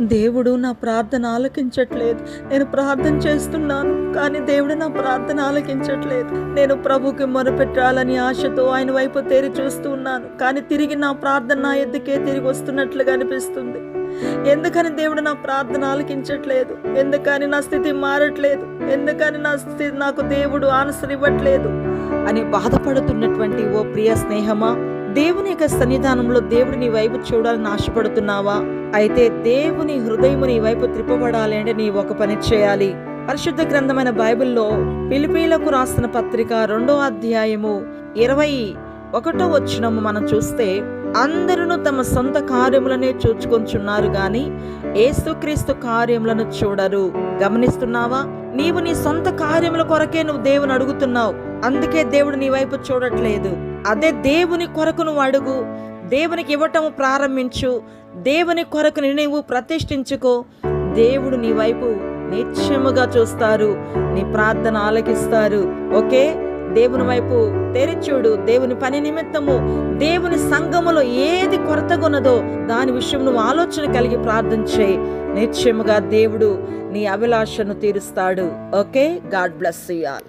దేవుడు నా ప్రార్థన ఆలకించట్లేదు. నేను ప్రార్థన చేస్తున్నాను కానీ దేవుడు నా ప్రార్థన ఆలకించట్లేదు. నేను ప్రభుకి మొరపెట్టాలని ఆశతో ఆయన వైపు తేరి చూస్తున్నాను కానీ తిరిగి నా ప్రార్థన నా ఎద్దుకే తిరిగి వస్తున్నట్లుగా అనిపిస్తుంది. ఎందుకని దేవుడు నా ప్రార్థన ఆలకించట్లేదు? ఎందుకని నా స్థితి మారట్లేదు? ఎందుకని నా స్థితి నాకు దేవుడు ఆన్సర్ ఇవ్వట్లేదు? అని బాధపడుతున్నటువంటి ఓ ప్రియ స్నేహమా? దేవుని యొక్క సన్నిధానంలో దేవుడు నీ వైపు చూడాలని ఆశపడుతున్నావా? అయితే దేవుని హృదయము నీ వైపు త్రిప్పబడాలి అంటే నీ ఒక పని చేయాలి. పరిశుద్ధ గ్రంథమైన బైబిల్లో పిలిపీలకు రాసిన పత్రిక రెండో అధ్యాయము ఇరవై ఒకటో వచ్చినము మనం చూస్తే అందరూ తమ సొంత కార్యములనే చూచుకొంచున్నారు గాని ఏసుక్రీస్తు కార్యములను చూడరు. గమనిస్తున్నావా? నీవు నీ సొంత కార్యముల కొరకే నువ్వు దేవుని అడుగుతున్నావు. అందుకే దేవుడు నీ వైపు చూడట్లేదు. అదే దేవుని కొరకు నువ్వు అడుగు. దేవునికి ఇవ్వటము ప్రారంభించు. దేవుని కొరకు నీవు ప్రతిష్ఠించుకో. దేవుడు నీ వైపు నిత్యముగా చూస్తారు. నీ ప్రార్థన ఆలకిస్తారు. ఓకే? దేవుని వైపు తెరిచూడు. దేవుని పని నిమిత్తము దేవుని సంఘములో ఏది కొరతగున్నదో దాని విషయం నువ్వు ఆలోచన కలిగి ప్రార్థన చేయి. నిత్యముగా దేవుడు నీ అభిలాషను తీరుస్తాడు. Okay? God bless you all.